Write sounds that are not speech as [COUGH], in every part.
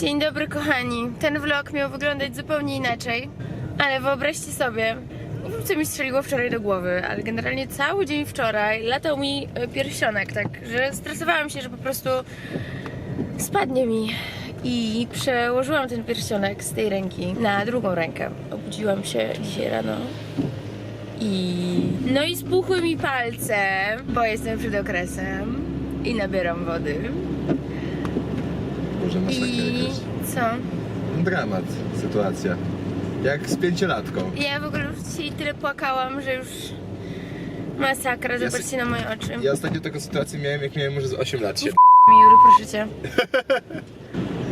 Dzień dobry kochani. Ten vlog miał wyglądać zupełnie inaczej, ale wyobraźcie sobie, nie wiem co mi strzeliło wczoraj do głowy, ale generalnie cały dzień wczoraj latał mi e, pierścionek, tak, że stresowałam się, że po prostu spadnie mi. I przełożyłam ten pierścionek z tej ręki na drugą rękę. Obudziłam się dzisiaj rano i... No i spuchły mi palce, bo jestem przed okresem i nabieram wody. Masakra I jakaś. co? Dramat, sytuacja. Jak z pięciolatką. Ja w ogóle już dzisiaj tyle płakałam, że już masakra, Ja zobaczcie na moje oczy. Ja ostatnio taką sytuację miałem, jak miałem może z 8 lat się. Jury, proszę cię.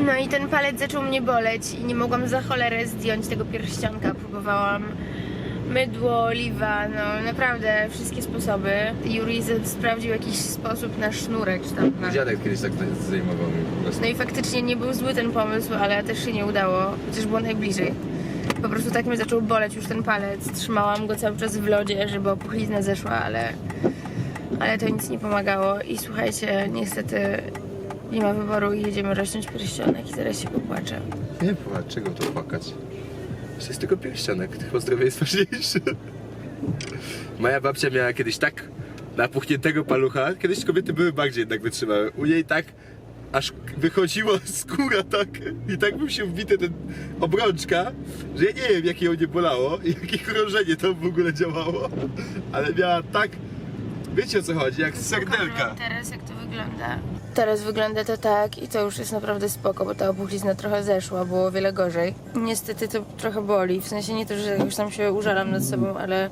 No i ten palec zaczął mnie boleć i nie mogłam za cholerę zdjąć tego pierścionka. Próbowałam mydło, oliwa, no naprawdę wszystkie sposoby. Juri z- sprawdził jakiś sposób na sznurek czy tam na... Dziadek kiedyś tak zajmował mi po prostu. No i faktycznie nie był zły ten pomysł, ale też się nie udało, chociaż było najbliżej. Po prostu tak mnie zaczął boleć już ten palec. Trzymałam go cały czas w lodzie, żeby opuchlizna zeszła, ale, ale to nic nie pomagało. I słuchajcie, niestety nie ma wyboru i jedziemy rozciąć pierścionek i zaraz się popłaczę. Nie płacz, czego tu płakać? To jest tylko pierścionek, chyba zdrowie jest ważniejsze. Moja babcia miała kiedyś tak napuchniętego palucha, kiedyś kobiety były bardziej jednak wytrzymałe. U niej tak aż wychodziła [LAUGHS] skóra tak i tak był się wbity ten obrączka, że ja nie wiem jakie ją nie bolało i jakie krążenie tam w ogóle działało, ale miała tak, wiecie o co chodzi, jak z serdelka. teraz jak to wygląda. Teraz wygląda to tak i to już jest naprawdę spoko, bo ta opuchlizna trochę zeszła, było o wiele gorzej. Niestety to trochę boli, w sensie nie to, że już tam się użalam nad sobą, ale,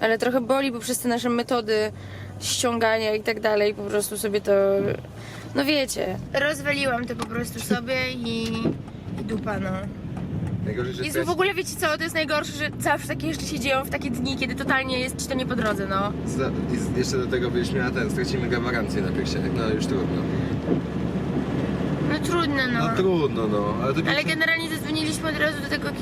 ale trochę boli, bo przez te nasze metody ściągania i tak dalej po prostu sobie to, no wiecie. Rozwaliłam to po prostu sobie i, i dupa no. Najgorzej, że Jezu, w ogóle wiecie co, to jest najgorsze, że zawsze takie jeszcze się dzieją w takie dni, kiedy totalnie jest ci to nie po drodze, no. Za- I z- jeszcze do tego byś miała ten, stracimy gwarancję na pierścionek, no już trudno. No trudno No trudno no, ale to Ale generalnie zadzwoniliśmy od razu do tego. [LAUGHS]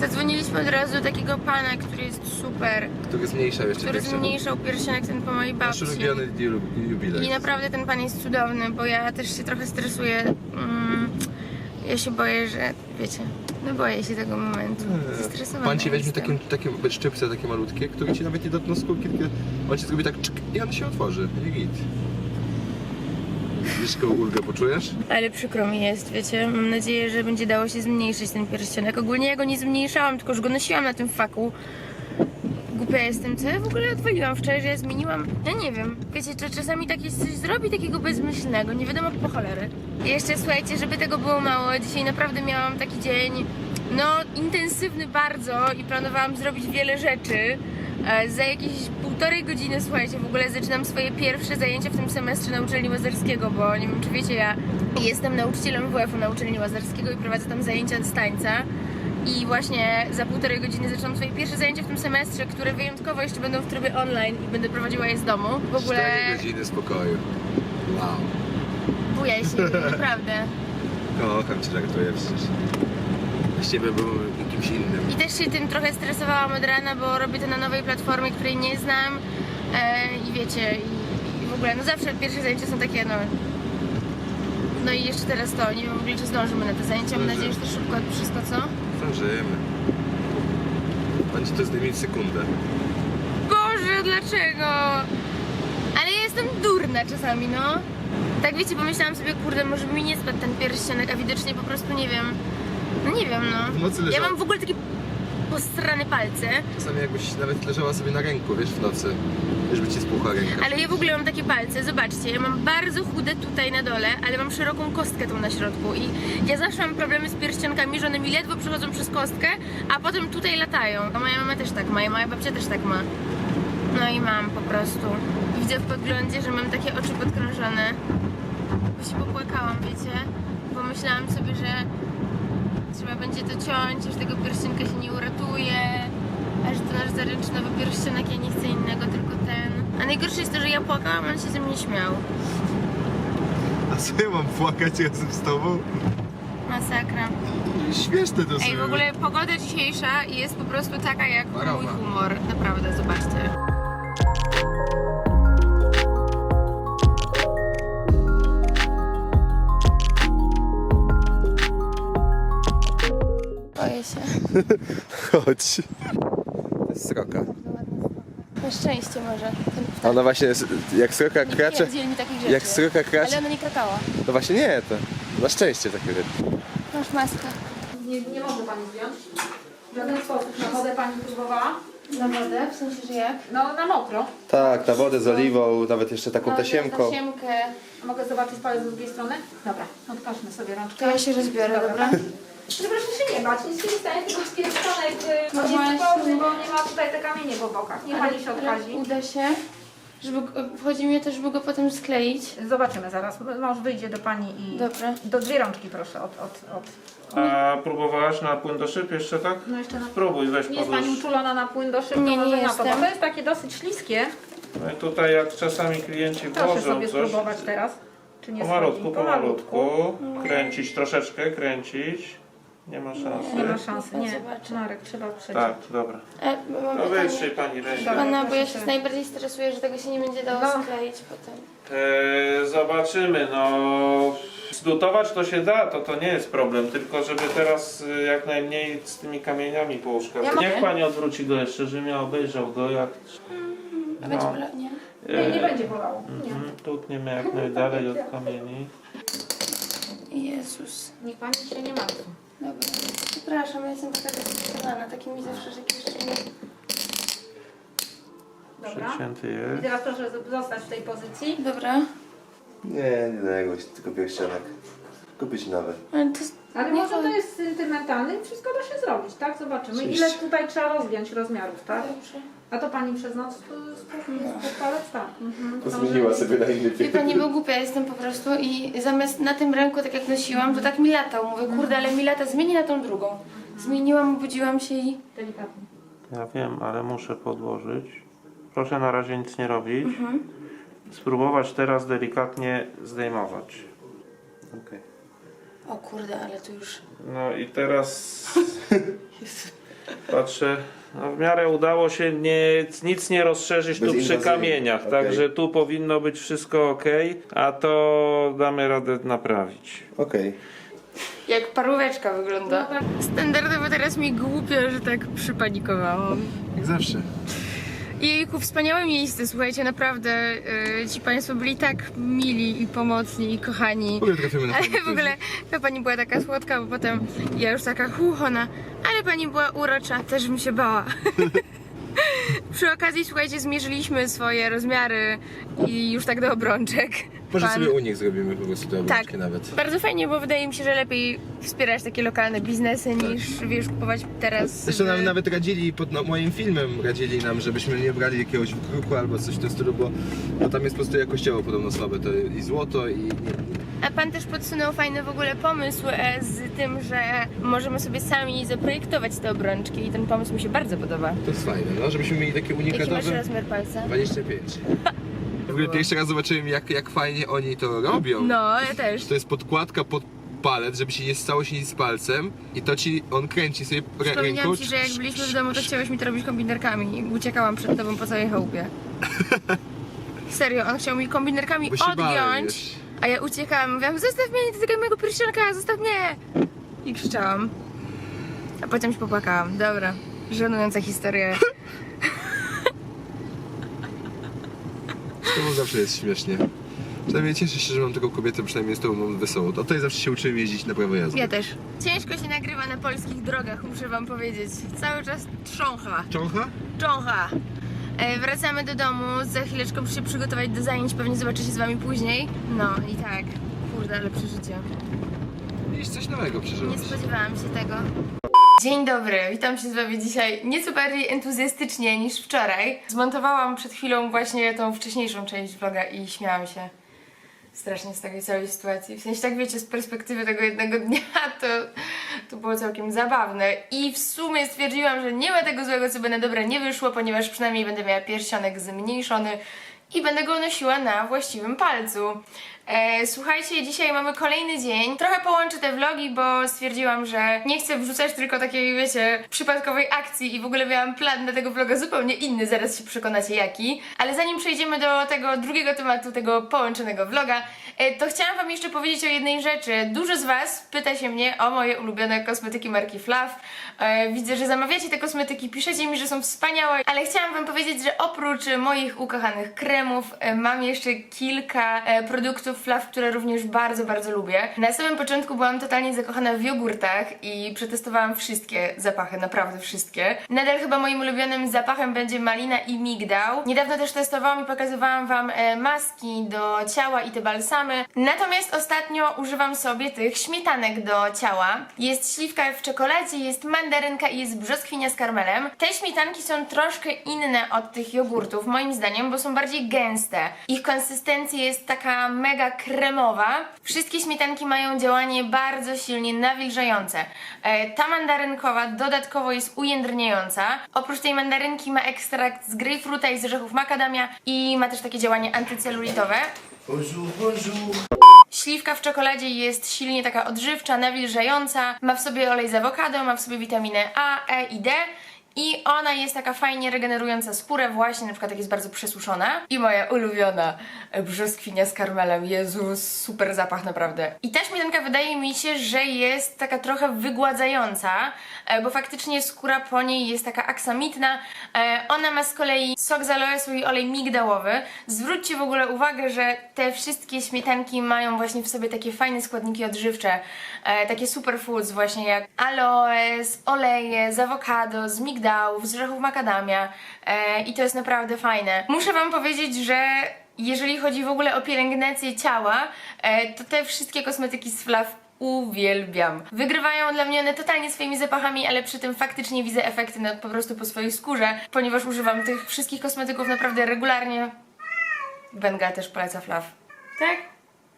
Zadzwoniliśmy od razu do takiego pana, który jest super, który zmniejszał jeszcze który zmniejszał pierścionek ten po mojej Nasz babci. ulubiony ju- jubilej. I naprawdę ten pan jest cudowny, bo ja też się trochę stresuję. Mm, ja się boję, że wiecie, no boję się tego momentu. Zestresowana Pan ci weźmie jestem. takie, takie szczypce takie malutkie, które ci nawet nie dotkną skórki, tylko on ci zrobi tak czyk i on się otworzy. I git. Wiesz, jaką ulgę poczujesz? Ale przykro mi jest, wiecie. Mam nadzieję, że będzie dało się zmniejszyć ten pierścionek. Ogólnie ja go nie zmniejszałam, tylko że go nosiłam na tym faku. Głupia jestem, co ja w ogóle odwaliłam wczoraj, że ja zmieniłam. Ja nie wiem. Wiecie, czy czasami tak jest coś zrobi takiego bezmyślnego, nie wiadomo po cholery. I jeszcze słuchajcie, żeby tego było mało, dzisiaj naprawdę miałam taki dzień, no intensywny bardzo i planowałam zrobić wiele rzeczy. E, Za jakieś półtorej godziny, słuchajcie, w ogóle zaczynam swoje pierwsze zajęcia w tym semestrze na uczelni Łazarskiego, bo nie wiem, czy wiecie, ja jestem nauczycielem WF-u na uczelni Łazarskiego i prowadzę tam zajęcia z tańca. I właśnie za półtorej godziny zaczynam swoje pierwsze zajęcia w tym semestrze, które wyjątkowo jeszcze będą w trybie online i będę prowadziła je z domu. W ogóle 4 godziny spokoju. Wow. bujaj się, [LAUGHS] naprawdę. Kocham cię, żartuję przecież. Właściwie był kimś innym. I też się tym trochę stresowałam od rana, bo robię to na nowej platformie, której nie znam. E, I wiecie, i, i w ogóle, no zawsze pierwsze zajęcia są takie, no. No i jeszcze teraz to, nie wiem w ogóle, czy zdążymy na te zajęcia. Mam nadzieję, że to szybko wszystko, co? Zdążymy. Będzie to zdejmie sekundę. Boże, dlaczego? Ale ja jestem durna czasami, no. Tak wiecie, pomyślałam sobie, kurde, może mi nie spadł ten pierścionek, a widocznie po prostu nie wiem. No nie wiem, no. W nocy Ja mam w ogóle takie postrane palce. Czasami jakbyś nawet leżała sobie na ręku, wiesz, w nocy. Wiesz, by ci spuchła ręka. Ale ja w ogóle mam takie palce, zobaczcie, ja mam bardzo chude tutaj na dole, ale mam szeroką kostkę tą na środku i ja zawsze mam problemy z pierścionkami, że one mi ledwo przechodzą przez kostkę, a potem tutaj latają. A moja mama też tak ma, i moja babcia też tak ma. No i mam po prostu. Widzę w podglądzie, że mam takie oczy podkrążone. Bo się popłakałam, wiecie, bo myślałam sobie, że trzeba będzie to ciąć, że tego pierścionka się nie uratuje, a że to nasz zaręczynowy pierścionek, ja nie chcę innego, tylko ten. A najgorsze jest to, że ja płakałam, a on się ze mnie śmiał. A co ja mam płakać razem z tobą? Masakra. Śmieszne to Ej, sobie. w ogóle pogoda dzisiejsza jest po prostu taka jak mój humor. Naprawdę, zobaczcie. [LAUGHS] Chodź. To jest sroka. Na szczęście może. Ona właśnie, jest- jak sroka Nie kracze, pierdzieli mi takich rzeczy. jak sroka Ale kracze, ona nie krakała. no właśnie nie, to na szczęście takie rzeczy. Masz maskę. Nie, nie może Pani zdjąć. W żaden sposób. Na wodę Pani próbowała? Na wodę, w sensie, że jak? No, na mokro. Tak, na wodę z oliwą, nawet jeszcze taką tasiemką. Tasiemkę. Mogę zobaczyć palec z drugiej strony? Dobra, odkażmy sobie rączkę. To ja się rozbiorę, dobra? [LAUGHS] Proszę się nie bać, nic się nie stanie, tylko No no, właśnie. jest bo nie ma tutaj te kamienie po bokach. Nie Pani się odkazi. Uda się. Żeby, chodzi mi o to, żeby go potem skleić. Zobaczymy zaraz. Mąż wyjdzie do Pani i... Dobra. Do dwie rączki proszę od... od, od. A próbowałaś na płyn do szyb jeszcze tak? No jeszcze na... Spróbuj, weź Nie jest Pani podłóż. uczulona na płyn do szyb, Nie, to nie może na to, bo jestem. to jest takie dosyć śliskie. No i tutaj jak czasami klienci Proszę włożą sobie coś, spróbować teraz. Czy nie pomalutku, pomalutku, kręcić troszeczkę, kręcić. Nie ma szansy. Nie ma szansy, nie. Marek, trzeba przejść. Tak, dobra. E, mam No pytanie. pani rękę. Pana, bo ja się Proszę. najbardziej stresuję, że tego się nie będzie dało No. skleić potem. E, zobaczymy, no zlutować to się da, to to nie jest problem, tylko żeby teraz y, jak najmniej z tymi kamieniami. Ja? Niech pani odwróci go jeszcze, żebym ja obejrzał go jak... A będzie No. bolał, nie? Nie, nie E, będzie bolało. Nie. mhm, Tutniemy jak najdalej od kamieni. Jezus. Niech Pani się nie martwi. Dobra. Przepraszam, ja jestem taka zestresowana. Taki mi zawsze, że jeszcze nie... Dobra. Przecięty I jest. teraz proszę zostać w tej pozycji. Dobra. Nie, nie dajemy się tylko pierścionek. Kupić nowy. Ale to jest... Ale nie może to jest sentymentalny, wszystko da się zrobić, tak? Zobaczymy. Oczywiście. Ile tutaj trzeba rozgiąć rozmiarów, tak? Dobrze. A to Pani przez noc y, spod palec? Tak. Mhm. To zmieniła sobie na inny Wie pani, bo głupia jestem po prostu i zamiast na tym ręku, tak jak nosiłam, to tak mi latał. Mówię, kurde, ale mi lata, zmieni na tą drugą. Zmieniłam, obudziłam się i... Delikatnie. Ja wiem, ale muszę podłożyć. Proszę na razie nic nie robić. Spróbować teraz delikatnie zdejmować. Okej. O kurde, ale tu już... No i teraz patrzę. No w miarę udało się nie, nic nie rozszerzyć tu przy Bezinwazyjnie, kamieniach, okej. także tu powinno być wszystko ok, a to damy radę naprawić. Okej. Jak paróweczka wygląda. Standardowo teraz mi głupio, że tak przypanikowałam. Jak zawsze. Jejku, wspaniałe miejsce, słuchajcie, naprawdę y, ci państwo byli tak mili i pomocni i kochani. W ogóle trafimy na [LAUGHS] Ale w ogóle ta pani była taka słodka, bo potem ja już taka chuchona, ale pani była urocza, też bym się bała. [LAUGHS] Przy okazji, słuchajcie, zmierzyliśmy swoje rozmiary i już tak do obrączek. Może Pan- sobie u nich zrobimy po prostu te obrączki Tak. nawet. Bardzo fajnie, bo wydaje mi się, że lepiej wspierać takie lokalne biznesy niż, wiesz, kupować teraz... Zresztą w- nam nawet radzili, pod no, moim filmem radzili nam, żebyśmy nie brali jakiegoś wkruku albo coś w tym stylu, bo, bo tam jest po prostu jakościowo podobno słabe to i złoto i... A pan też podsunął fajny w ogóle pomysł e, z tym, że możemy sobie sami zaprojektować te obrączki i ten pomysł mi się bardzo podoba. To jest fajne, no, żebyśmy mieli takie Jaki masz unikatowe... rozmiar palca? 25. [LAUGHS] Ogóle pierwszy raz zobaczyłem jak, jak fajnie oni to robią. No, ja też. To jest podkładka pod palec, żeby się nie stało się nic z palcem i to ci, on kręci sobie rę- ręką. Wspomniałam ci, że jak byliśmy w domu, to chciałeś mi to robić kombinerkami i uciekałam przed tobą po całej chałupie. [LAUGHS] Serio, on chciał mi kombinerkami Bo się bałem, odgiąć, wiesz. a ja uciekałam. Mówiłam, zostaw mnie, nie dotykaj mojego pierścionka, zostaw mnie! I krzyczałam. A potem się popłakałam. Dobra, żenująca historia. [LAUGHS] To mu zawsze jest śmiesznie. Przynajmniej cieszę się, że mam taką kobietę, przynajmniej z tobą mam wesoło. O tej zawsze się uczyłem jeździć na prawo jazdy. Ja też. Ciężko się nagrywa na polskich drogach, muszę wam powiedzieć. Cały czas trzącha. Czącha? Czącha. E, wracamy do domu, za chwileczkę muszę się przygotować do zajęć, pewnie zobaczę się z wami później. No i tak, kurde, ale przeżycie. Mieliś coś nowego Nie przeżyłaś. spodziewałam się tego. Dzień dobry, witam się z wami dzisiaj nieco bardziej entuzjastycznie niż wczoraj. Zmontowałam przed chwilą właśnie tą wcześniejszą część vloga i śmiałam się strasznie z tej całej sytuacji. W sensie tak wiecie, z perspektywy tego jednego dnia [LAUGHS] to, to było całkiem zabawne. I w sumie stwierdziłam, że nie ma tego złego, co by na dobre nie wyszło, ponieważ przynajmniej będę miała pierścionek zmniejszony i będę go nosiła na właściwym palcu. E, słuchajcie, dzisiaj mamy kolejny dzień. Trochę połączę te vlogi, bo stwierdziłam, że nie chcę wrzucać tylko takiej, wiecie, przypadkowej akcji i w ogóle miałam plan na tego vloga zupełnie inny, zaraz się przekonacie jaki. Ale zanim przejdziemy do tego drugiego tematu, tego połączonego vloga, e, to chciałam wam jeszcze powiedzieć o jednej rzeczy. Dużo z was pyta się mnie o moje ulubione kosmetyki marki Fluff. E, widzę, że zamawiacie te kosmetyki, piszecie mi, że są wspaniałe, ale chciałam wam powiedzieć, że oprócz moich ukochanych kremów, e, mam jeszcze kilka e, produktów Fluff, które również bardzo, bardzo lubię. Na samym początku byłam totalnie zakochana w jogurtach i przetestowałam wszystkie zapachy, naprawdę wszystkie. Nadal chyba moim ulubionym zapachem będzie malina i migdał. Niedawno też testowałam i pokazywałam wam e, maski do ciała i te balsamy. Natomiast ostatnio używam sobie tych śmietanek do ciała. Jest śliwka w czekoladzie, jest mandarynka i jest brzoskwinia z karmelem. Te śmietanki są troszkę inne od tych jogurtów, moim zdaniem, bo są bardziej gęste. Ich konsystencja jest taka mega kremowa. Wszystkie śmietanki mają działanie bardzo silnie nawilżające. E, ta mandarynkowa dodatkowo jest ujędrniająca. Oprócz tej mandarynki ma ekstrakt z grejpfruta i z orzechów makadamia i ma też takie działanie antycelulitowe. Bonjour, bonjour. Śliwka w czekoladzie jest silnie taka odżywcza, nawilżająca. Ma w sobie olej z awokado, ma w sobie witaminę A, E i D. I ona jest taka fajnie regenerująca skórę, właśnie na przykład jak jest bardzo przesuszona. I moja ulubiona brzoskwinia z karmelem. Jezus, super zapach naprawdę. I ta śmietanka wydaje mi się, że jest taka trochę wygładzająca, e, bo faktycznie skóra po niej jest taka aksamitna. E, Ona ma z kolei sok z aloesu i olej migdałowy. Zwróćcie w ogóle uwagę, że te wszystkie śmietanki mają właśnie w sobie takie fajne składniki odżywcze, e, takie superfoods właśnie jak aloes, oleje z awokado, z migdałów, z orzechów makadamia e, i to jest naprawdę fajne. Muszę wam powiedzieć, że jeżeli chodzi w ogóle o pielęgnację ciała, e, to te wszystkie kosmetyki z Fluff uwielbiam. Wygrywają dla mnie one totalnie swoimi zapachami, ale przy tym faktycznie widzę efekty na, po prostu po swojej skórze, ponieważ używam tych wszystkich kosmetyków naprawdę regularnie. Benga też poleca Fluff. Tak?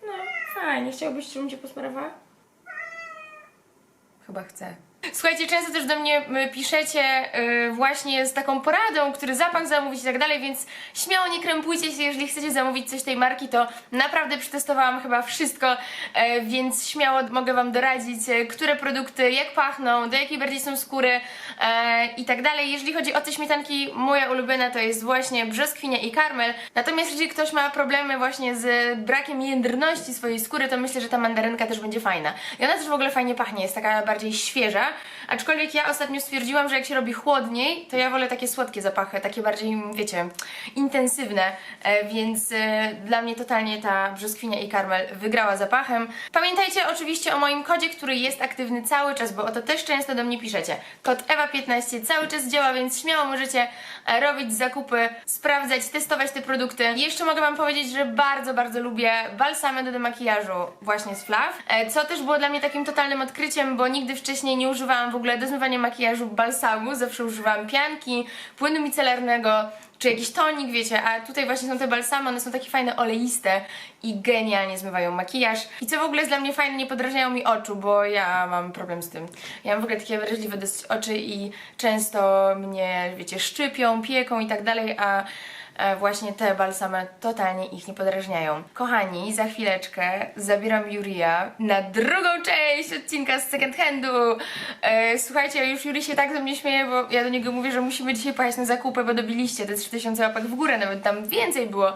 No, fajnie. Chciałbyś, żebym cię posmarowała? Chyba chcę. Słuchajcie, często też do mnie y, piszecie y, właśnie z taką poradą, który zapach zamówić i tak dalej, więc śmiało nie krępujcie się, jeżeli chcecie zamówić coś tej marki, to naprawdę przetestowałam chyba wszystko, e, więc śmiało mogę Wam doradzić, e, które produkty, jak pachną, do jakiej bardziej są skóry e, i tak dalej. Jeżeli chodzi o te śmietanki, moja ulubiona to jest właśnie brzoskwinia i karmel, natomiast jeżeli ktoś ma problemy właśnie z brakiem jędrności swojej skóry, to myślę, że ta mandarynka też będzie fajna. I ona też w ogóle fajnie pachnie, jest taka bardziej świeża, aczkolwiek ja ostatnio stwierdziłam, że jak się robi chłodniej, to ja wolę takie słodkie zapachy, takie bardziej, wiecie, intensywne, e, więc e, dla mnie totalnie ta brzoskwinia i karmel wygrała zapachem. Pamiętajcie oczywiście o moim kodzie, który jest aktywny cały czas, bo o to też często do mnie piszecie. Kod EWA15 cały czas działa, więc śmiało możecie e, robić zakupy, sprawdzać, testować te produkty. Jeszcze mogę Wam powiedzieć, że bardzo, bardzo lubię balsamy do demakijażu właśnie z Fluff, co też było dla mnie takim totalnym odkryciem, bo nigdy wcześniej nie używałam w ogóle do zmywania makijażu balsamu, zawsze używałam pianki, płynu micelarnego, czy jakiś tonik, wiecie, a tutaj właśnie są te balsamy, one są takie fajne, oleiste i genialnie zmywają makijaż. I co w ogóle jest dla mnie fajne, nie podrażniają mi oczu, bo ja mam problem z tym. Ja mam w ogóle takie wrażliwe dosyć oczy i często mnie, wiecie, szczypią, pieką i tak dalej, a właśnie te balsamy totalnie ich nie podrażniają. Kochani, za chwileczkę zabieram Juria na drugą część odcinka z second handu. E, słuchajcie, już Juri się tak ze mnie śmieje, bo ja do niego mówię, że musimy dzisiaj pojechać na zakupy, bo dobiliście te 3000 łapek w górę, nawet tam więcej było.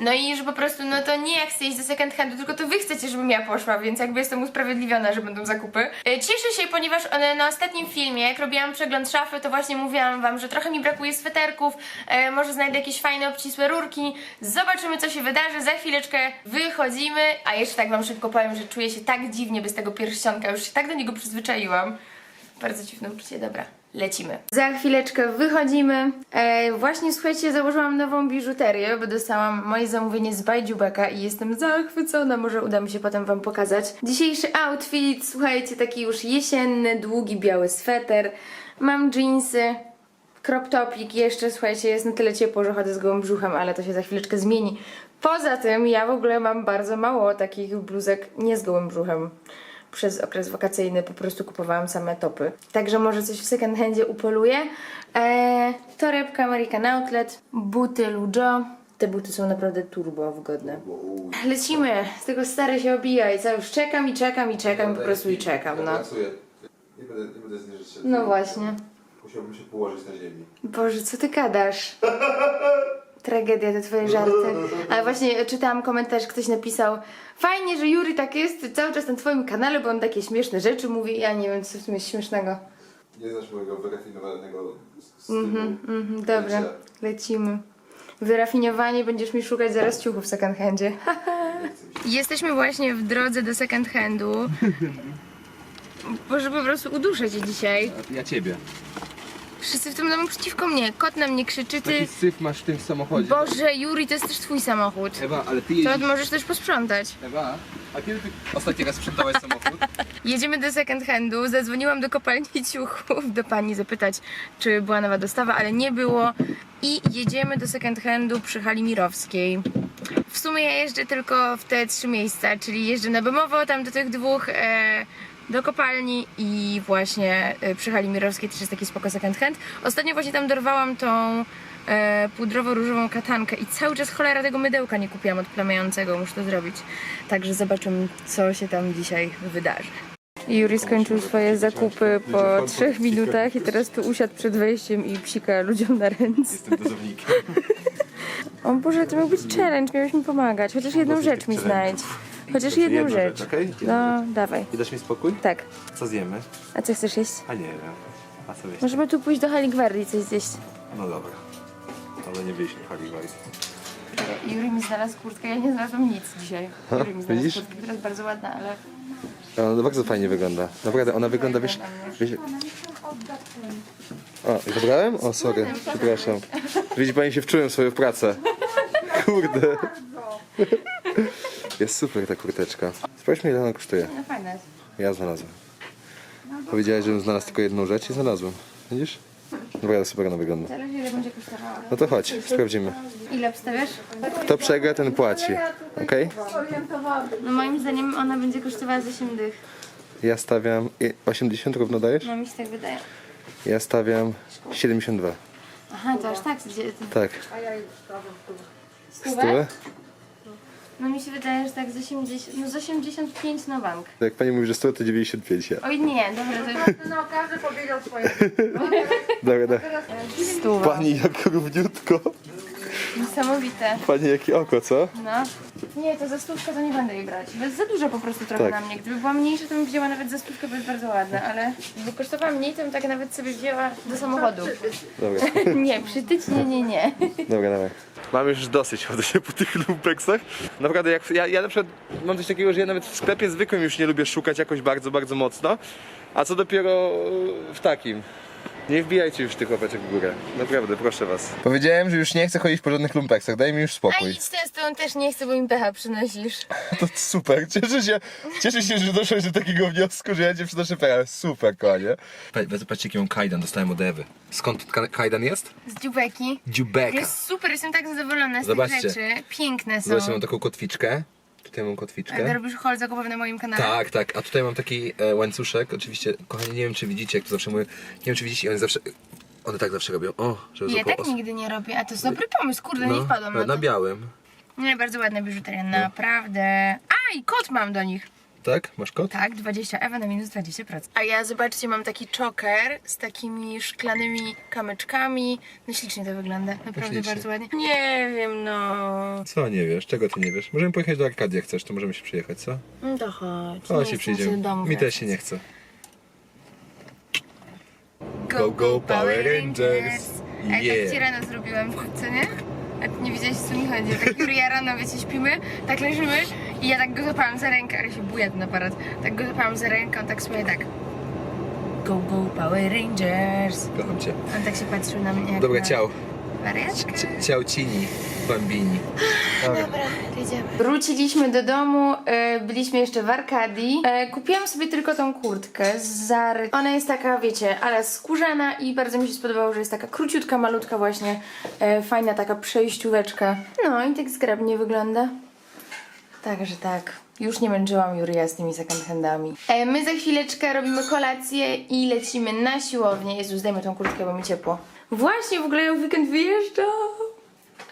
No i że po prostu, no to nie ja chcę iść do second handu, tylko to wy chcecie, żebym ja poszła, więc jakby jestem usprawiedliwiona, że będą zakupy. E, cieszę się, ponieważ one na ostatnim filmie, jak robiłam przegląd szafy, to właśnie mówiłam wam, że trochę mi brakuje sweterków, e, może znajdę jakieś fajne, obcisłe rurki. Zobaczymy, co się wydarzy. Za chwileczkę wychodzimy, a jeszcze tak wam szybko powiem, że czuję się tak dziwnie bez tego pierścionka, już się tak do niego przyzwyczaiłam. Bardzo dziwne uczucie, dobra. Lecimy. Za chwileczkę wychodzimy. E, właśnie słuchajcie, założyłam nową biżuterię, bo dostałam moje zamówienie z Bajdziubeka i jestem zachwycona. Może uda mi się potem wam pokazać. Dzisiejszy outfit, słuchajcie, taki już jesienny, długi biały sweter. Mam jeansy, crop topik jeszcze, słuchajcie, jest na tyle ciepło, że chodzę z gołym brzuchem, ale to się za chwileczkę zmieni. Poza tym ja w ogóle mam bardzo mało takich bluzek nie z gołym brzuchem. Przez okres wakacyjny po prostu kupowałam same topy. Także może coś w second handzie upoluję. Eee, torebka American Outlet, buty Lujo, te buty są naprawdę turbo wygodne. Lecimy, z tego stary się obija i cały już czekam i czekam i czekam i po prostu i czekam, no. Nie będę, nie będę zniżyć się. No właśnie. Musiałbym się położyć na ziemi. Boże, co ty gadasz? [LAUGHS] Tragedia, te twoje żarty. Ale właśnie czytałam komentarz, ktoś napisał Fajnie, że Juri tak jest cały czas na twoim kanale, bo on takie śmieszne rzeczy mówi. Ja nie wiem, co w tym jest śmiesznego. Nie znasz mojego wyrafinowanego stylu. Mhm, dobra, lecimy. Wyrafiniowanie będziesz mi szukać zaraz ciuchów w second handzie. [LAUGHS] Jesteśmy właśnie w drodze do second handu. [LAUGHS] Boże, po prostu uduszę cię dzisiaj. Ja ciebie. Wszyscy w tym domu przeciwko mnie. Kot na mnie krzyczy, ty... Taki syf masz w tym samochodzie. Boże, Juri, to jest też twój samochód. Ewa, ale ty To jeździsz... możesz też posprzątać. Ewa, a kiedy ty ostatni raz sprzątałaś samochód? [LAUGHS] Jedziemy do second handu. Zadzwoniłam do kopalni ciuchów do pani zapytać, czy była nowa dostawa, ale nie było. I jedziemy do second handu przy hali Mirowskiej. W sumie ja jeżdżę tylko w te trzy miejsca, czyli jeżdżę na Bemowo, tam do tych dwóch, e, do kopalni i właśnie e, przy hali Mirowskiej też jest taki spoko second hand. Ostatnio właśnie tam dorwałam tą e, pudrowo-różową katankę i cały czas cholera tego mydełka nie kupiłam odplamającego, muszę to zrobić. Także zobaczymy, co się tam dzisiaj wydarzy. Juri skończył swoje zakupy po trzech minutach i teraz tu usiadł przed wejściem i psika ludziom na ręce. Jestem dozownikiem. O Boże, to miał być challenge, miałeś mi pomagać. Chociaż jedną rzecz mi znajdź. Chociaż jedną jedną rzecz. rzecz, okej? Jedną No, dawaj. I dasz mi spokój? Tak. Co zjemy? A co chcesz jeść? A nie wiem. A co wiesz? Możemy tu pójść do hali gwardii coś zjeść. No dobra. Ale nie byliśmy Haliwaj. Juri mi znalazł kurtkę, ja nie znalazłam nic dzisiaj. Juri mi znalazł widzisz? kurtkę, która jest bardzo ładna, ale... Ona bardzo fajnie wygląda. Naprawdę, ona wygląda, wiesz... wiesz... O, zabrałem? O, sorry, przepraszam. Widzi pani, się wczułem w swoją pracę. Kurde. Jest super ta kurteczka. Sprawdźmy ile ona kosztuje. No fajna jest. Ja znalazłem. Powiedziałeś, żebym znalazł tylko jedną rzecz i znalazłem. Widzisz? Naprawdę super ona wygląda. Zależy ile będzie kosztowała. No to chodź, sprawdzimy. Ile obstawiasz? Kto przegra, ten płaci. Okej? No moim zdaniem ona będzie kosztowała z 8 dych. Ja stawiam... i- 80 równo dajesz? No mi się tak wydaje. Ja stawiam 72. Aha, to aż tak. gdzie- Tak. Stówę? No mi się wydaje, że tak z 80, no z 85 na bank. Jak pani mówi, że 100 to 95. Ja. Oj nie, dobra, to No, każdy powiedział swoje. [LAUGHS] Dobra, dobra. Pani jak równiutko. Niesamowite. Pani jakie oko, co? No. Nie, to za stówkę to nie będę jej brać. Bo jest za dużo po prostu trochę Tak. na mnie. Gdyby była mniejsza, to bym wzięła nawet za stówkę, bo jest bardzo ładna, ale gdyby kosztowała mniej, to bym tak nawet sobie wzięła do samochodu. Dobra, [LAUGHS] Nie, przytyć, nie, nie, nie. dobra, dobra. Mam już dosyć chodzenia po tych lumpeksach. Naprawdę, jak, ja, ja na przykład mam coś takiego, że ja nawet w sklepie zwykłym już nie lubię szukać jakoś bardzo, bardzo mocno. A co dopiero w takim. Nie wbijajcie już tych łapeczek w górę. Naprawdę, proszę was. Powiedziałem, że już nie chcę chodzić po żadnych lumpeksach. Daj mi już A spokój. idź ty, z tą też nie chcę, bo mi pecha przynosisz. [LAUGHS] To super, cieszę się, cieszę się, że doszłeś do takiego wniosku, że ja cię przynoszę pecha. Super, konie. Patrzcie, jaki on kajdan dostałem od Ewy. Skąd ten kajdan jest? Z dziubeki. Dziubeka. Jest super, jestem tak zadowolona z Zobaczcie. tych rzeczy. Piękne są. Zobaczcie, mam taką kotwiczkę. Tutaj mam kotwiczkę. robisz haul zakupowy na moim kanale? Tak, tak. A tutaj mam taki e, łańcuszek. Oczywiście, kochani, nie wiem czy widzicie, jak to zawsze mówię. Nie wiem czy widzicie, one zawsze. One tak zawsze robią. O, żeby Ja tak os- nigdy nie robię, a to jest dobry pomysł, kurde, nie No, wpadłam na na to. białym. Nie, bardzo ładna biżuteria, naprawdę. A, i kot mam do nich. Tak? Masz kot? Tak, 20 Ewa na minus 20%. A ja, zobaczcie, mam taki choker z takimi szklanymi kamyczkami. No ślicznie to wygląda, naprawdę Ślicznie. bardzo ładnie. Nie wiem, no. Co nie wiesz? Czego ty nie wiesz? Możemy pojechać do Arkadii, jak chcesz, to możemy się przyjechać, co? No to chodź. Chodź i chcę się przyjdziemy. do domu Mi też się nie chce. Go, go, Power Rangers! Yeah. tak ci rano zrobiłam, co nie? A ty nie wiedziałeś, co mi chodzi. Tak Juri, ja rano, wiecie, śpimy, tak leżymy i ja tak go złapałam za rękę, ale się buja ten aparat. Tak go złapałam za rękę, on tak sobie tak... Go, go, Power Rangers! Kocham cię. On tak się patrzył na mnie jak Dobra, na ciao. wariaczkę. Ciao cini, bambini. Dobra, jedziemy. Wróciliśmy do domu, e, byliśmy jeszcze w Arkadii. E, kupiłam sobie tylko tą kurtkę z Zary. Ona jest taka, wiecie, ale skórzana i bardzo mi się spodobało, że jest taka króciutka, malutka właśnie, e, fajna taka przejścióweczka. No i tak zgrabnie wygląda. Także tak. Już nie męczyłam Juria z tymi second handami. E, my za chwileczkę robimy kolację i lecimy na siłownię. Jezu, zdejmę tą kurtkę, bo mi ciepło. Właśnie, w ogóle ja w weekend wyjeżdżam.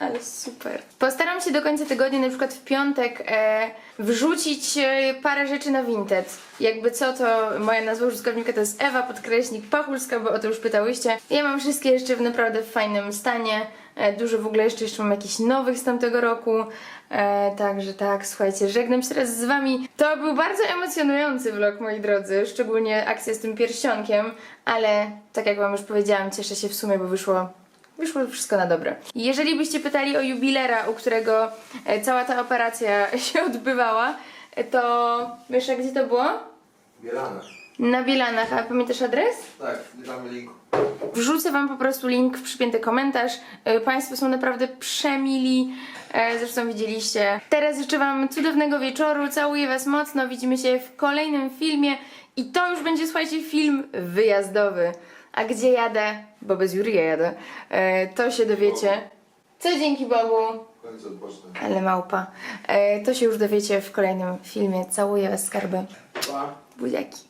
Ale super. Postaram się do końca tygodnia, na przykład w piątek, e, wrzucić e, parę rzeczy na Vinted. Jakby co, to moja nazwa użytkownika to jest Ewa podkreśnik Pachulska, bo o to już pytałyście. Ja mam wszystkie jeszcze w naprawdę fajnym stanie. E, dużo w ogóle jeszcze, jeszcze mam jakichś nowych z tamtego roku. E, także tak, słuchajcie, żegnam się teraz z wami. To był bardzo emocjonujący vlog, moi drodzy, szczególnie akcja z tym pierścionkiem, ale tak jak wam już powiedziałam, cieszę się w sumie, bo wyszło Wyszło wszystko na dobre. Jeżeli byście pytali o jubilera, u którego e, cała ta operacja [LAUGHS] się odbywała, e, to wiesz, gdzie to było? Bielana. Na Bielanach, a pamiętasz adres? Tak, damy link. Wrzucę Wam po prostu link w przypięty komentarz. E, Państwo są naprawdę przemili. Zresztą widzieliście. Teraz życzę Wam cudownego wieczoru. Całuję Was mocno. Widzimy się w kolejnym filmie. I to już będzie, słuchajcie, film wyjazdowy. A gdzie jadę? Bo bez Jurija jadę. E, To się dowiecie. Co dzięki Bogu. Koniec. Ale małpa. E, To się już dowiecie w kolejnym filmie. Całuję Was skarby. Pa. Buziaki.